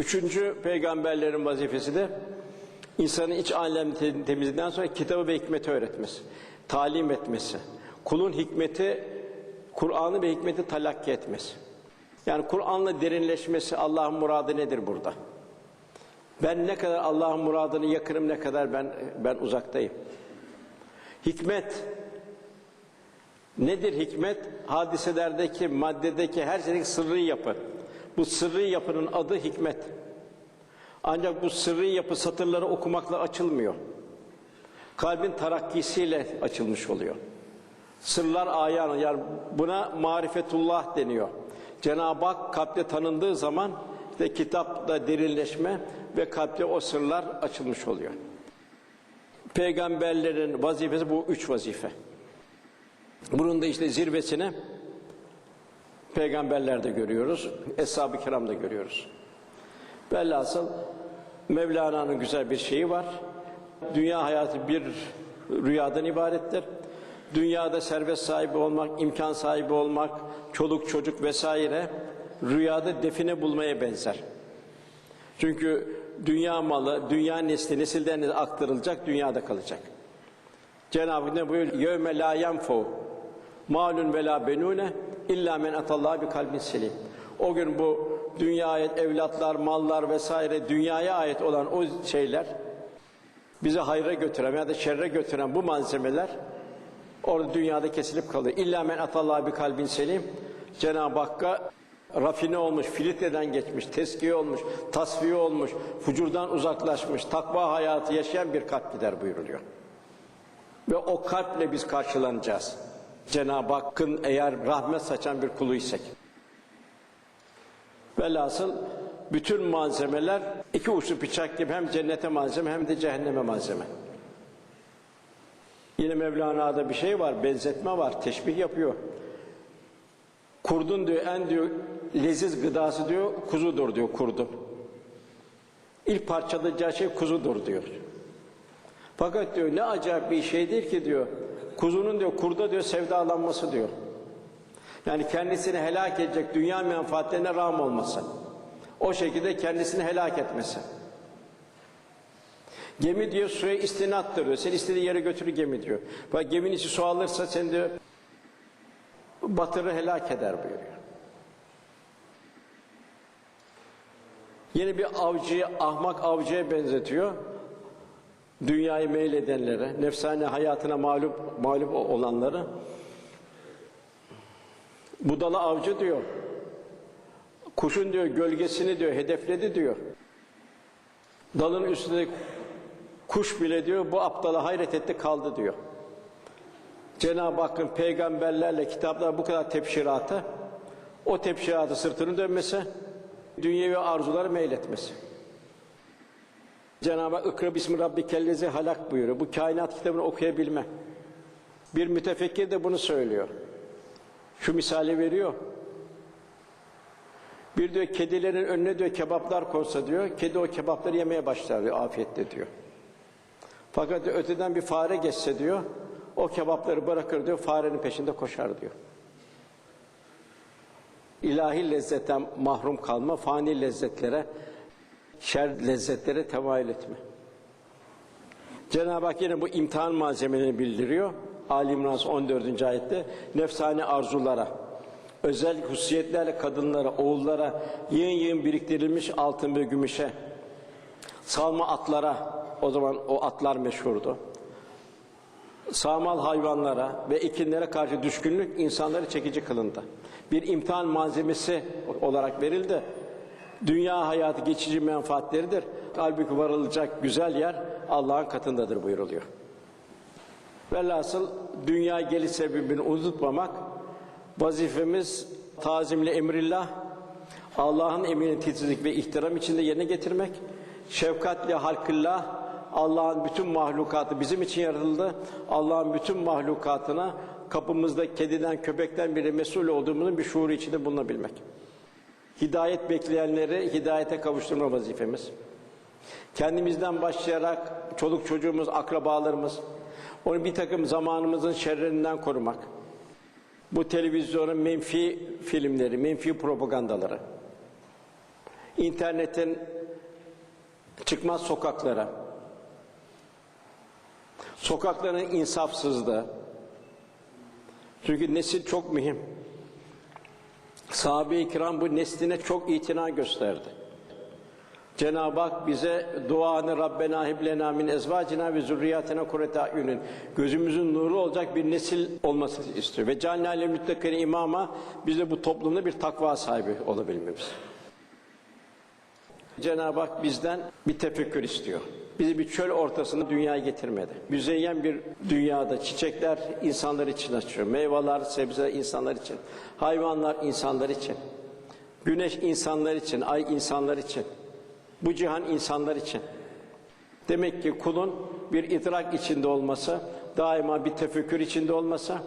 Üçüncü peygamberlerin vazifesi de insanın iç alem te- temizliğinden sonra kitabı ve hikmeti öğretmesi, talim etmesi, kulun hikmeti, Kur'an'ı ve hikmeti talakki etmesi. Yani Kur'an'la derinleşmesi, Allah'ın muradı nedir burada? Ben ne kadar Allah'ın muradını yakınım, ne kadar ben ben uzaktayım. Hikmet nedir hikmet? Hadiselerdeki, maddedeki her şeydeki sırrı yapı. Bu sırrı yapının adı hikmet. Ancak bu sırrı yapı satırları okumakla açılmıyor. Kalbin tarakkisiyle açılmış oluyor. Sırlar ayan, yani buna marifetullah deniyor. Cenab-ı Hak kalpte tanındığı zaman işte kitapta derinleşme ve kalpte o sırlar açılmış oluyor. Peygamberlerin vazifesi bu üç vazife. Bunun da işte zirvesini peygamberlerde görüyoruz, eshab-ı kiramda görüyoruz. Velhasıl Mevlana'nın güzel bir şeyi var. Dünya hayatı bir rüyadan ibarettir. Dünyada servet sahibi olmak, imkan sahibi olmak, çoluk çocuk vesaire rüyada define bulmaya benzer. Çünkü dünya malı, dünya nesli nesilden aktarılacak, dünyada kalacak. Cenab-ı Hak ne buyuruyor? Yevme la yenfu malun ve la benune illa men atallaha bir kalbin selim. O gün bu dünyaya evlatlar, mallar vesaire dünyaya ait olan o şeyler bizi hayra götüren ya da şerre götüren bu malzemeler orada dünyada kesilip kalıyor. İlla men atallaha bir kalbin selim. Cenab-ı Hakk'a rafine olmuş, filtreden geçmiş, teskiye olmuş, tasfiye olmuş, fucurdan uzaklaşmış, takva hayatı yaşayan bir kalp gider buyuruluyor. Ve o kalple biz karşılanacağız. Cenab-ı Hakk'ın eğer rahmet saçan bir kuluysek. Velhasıl bütün malzemeler iki uçlu bıçak gibi hem cennete malzeme hem de cehenneme malzeme. Yine Mevlana'da bir şey var, benzetme var, teşbih yapıyor. Kurdun diyor en diyor leziz gıdası diyor kuzudur diyor kurdun. İlk parçalayacağı şey kuzudur diyor. Fakat diyor ne acayip bir şeydir ki diyor. Kuzunun diyor kurda diyor sevdalanması diyor. Yani kendisini helak edecek dünya menfaatlerine rağm olması. O şekilde kendisini helak etmesi. Gemi diyor suya istinattır diyor. Seni istediği yere götürür gemi diyor. Bak geminin içi su alırsa sen diyor batırır helak eder buyuruyor. Yeni bir avcıyı ahmak avcıya benzetiyor. Dünyayı meyledenlere, nefsane hayatına mağlup mağlup olanları. Budala avcı diyor. Kuşun diyor gölgesini diyor hedefledi diyor. Dalın üstünde kuş bile diyor bu aptala hayret etti kaldı diyor. Cenab-ı Hakk'ın peygamberlerle kitaplar bu kadar tepşiratı, o tepşiratı sırtını dönmesi, dünyevi arzuları meyletmesi. Cenab-ı Hak ikra bismi rabbikellezi halak buyuruyor. Bu kainat kitabını okuyabilme. Bir mütefekkir de bunu söylüyor. Şu misali veriyor. Bir diyor kedilerin önüne diyor kebaplar konsa diyor, kedi o kebapları yemeye başlar diyor afiyetle diyor. Fakat diyor, öteden bir fare geçse diyor, o kebapları bırakır diyor, farenin peşinde koşar diyor. İlahi lezzetten mahrum kalma, fani lezzetlere, şer lezzetlere temayül etme. Cenab-ı Hak yine bu imtihan malzemelerini bildiriyor. Ali İmran 14. ayette nefsani arzulara, özel hususiyetlerle kadınlara, oğullara yığın yığın biriktirilmiş altın ve gümüşe, salma atlara, o zaman o atlar meşhurdu. Sağmal hayvanlara ve ekinlere karşı düşkünlük insanları çekici kılındı. Bir imtihan malzemesi olarak verildi. Dünya hayatı geçici menfaatleridir. Halbuki varılacak güzel yer Allah'ın katındadır buyuruluyor. Velhasıl dünya geliş sebebini unutmamak, vazifemiz tazimli emrillah, Allah'ın emrini titizlik ve ihtiram içinde yerine getirmek, şefkatle halkillah, Allah'ın bütün mahlukatı bizim için yaratıldı. Allah'ın bütün mahlukatına kapımızda kediden, köpekten biri mesul olduğumuzun bir şuuru içinde bulunabilmek. Hidayet bekleyenleri hidayete kavuşturma vazifemiz. Kendimizden başlayarak çoluk çocuğumuz, akrabalarımız, onu bir takım zamanımızın şerlerinden korumak. Bu televizyonun menfi filmleri, menfi propagandaları. internetin çıkmaz sokaklara, sokakların insafsızlığı. Çünkü nesil çok mühim. Sahabe-i kiram bu nesline çok itina gösterdi. Cenab-ı Hak bize duanı Rabbena hiblena min ezvacina ve zürriyatina kurrete ayunin gözümüzün nuru olacak bir nesil olmasını istiyor. Ve cennâle müttakine imama bize bu toplumda bir takva sahibi olabilmemiz. Cenab-ı Hak bizden bir tefekkür istiyor. Bizi bir çöl ortasında dünyaya getirmedi. Müzeyyen bir dünyada çiçekler insanlar için açıyor. Meyveler, sebzeler insanlar için. Hayvanlar insanlar için. Güneş insanlar için, ay insanlar için. Bu cihan insanlar için. Demek ki kulun bir idrak içinde olması, daima bir tefekkür içinde olması,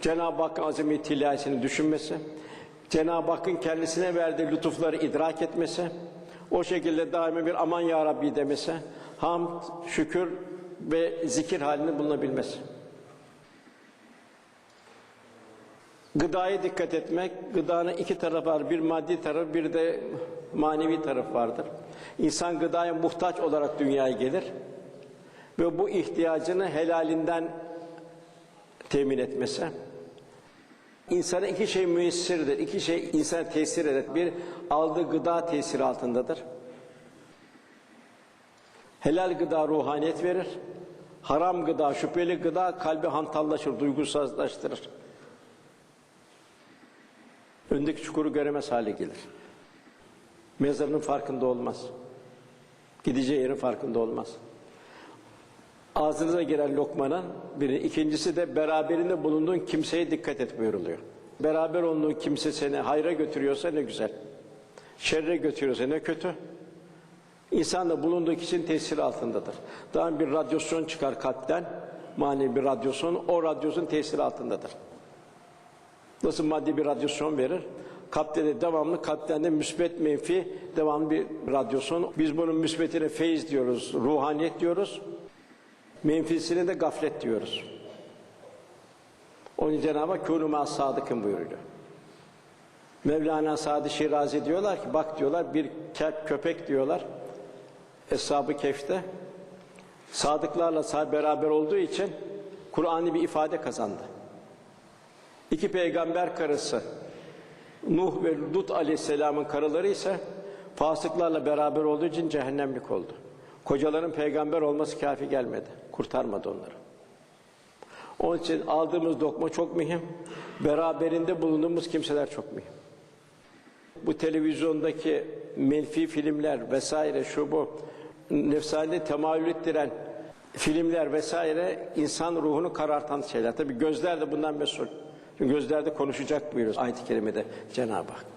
Cenab-ı Hakk'ın azameti ilahisini düşünmesi, Cenab-ı Hakk'ın kendisine verdiği lütufları idrak etmesi, o şekilde daima bir aman ya Rabbi demesi, hamd, şükür ve zikir halinde bulunabilmesi. Gıdaya dikkat etmek, gıdanın iki tarafı var. Bir maddi tarafı, bir de manevi taraf vardır. İnsan gıdaya muhtaç olarak dünyaya gelir ve bu ihtiyacını helalinden temin etmesi. İnsana iki şey müessirdir, iki şey insana tesir eder. Bir, aldığı gıda tesiri altındadır. Helal gıda ruhaniyet verir. Haram gıda, şüpheli gıda kalbi hantallaşır, duygusuzlaştırır. Öndeki çukuru göremez hale gelir. Mezarının farkında olmaz. Gideceği yerin farkında olmaz. Ağzınıza giren lokmanın biri. ikincisi de beraberinde bulunduğun kimseye dikkat et buyuruluyor. Beraber olduğun kimse seni hayra götürüyorsa ne güzel. Şerre götürüyorsa ne kötü. İnsan da bulunduğu kişinin tesiri altındadır. Daha bir radyasyon çıkar kalpten, manevi bir radyasyon, o radyasyon tesiri altındadır. Nasıl maddi bir radyasyon verir? Kalpte de devamlı, kalpten de müsbet menfi devamlı bir radyasyon. Biz bunun müsbetine feyiz diyoruz, ruhaniyet diyoruz. Menfisine de gaflet diyoruz. Onun Cenab-ı Hak kûnû sadıkın buyuruyor. Mevlana Sadi Şirazi diyorlar ki bak diyorlar bir köpek diyorlar Eshab-ı Kehf'te sadıklarla beraber olduğu için Kur'an'ı bir ifade kazandı. İki peygamber karısı Nuh ve Lut aleyhisselamın karıları ise fasıklarla beraber olduğu için cehennemlik oldu. Kocaların peygamber olması kafi gelmedi. Kurtarmadı onları. Onun için aldığımız dokma çok mühim. Beraberinde bulunduğumuz kimseler çok mühim. Bu televizyondaki menfi filmler vesaire şu bu nefsani temayül ettiren filmler vesaire insan ruhunu karartan şeyler. Tabi gözler de bundan mesul. Çünkü gözlerde konuşacak buyuruyor ayet-i kerimede Cenab-ı Hak.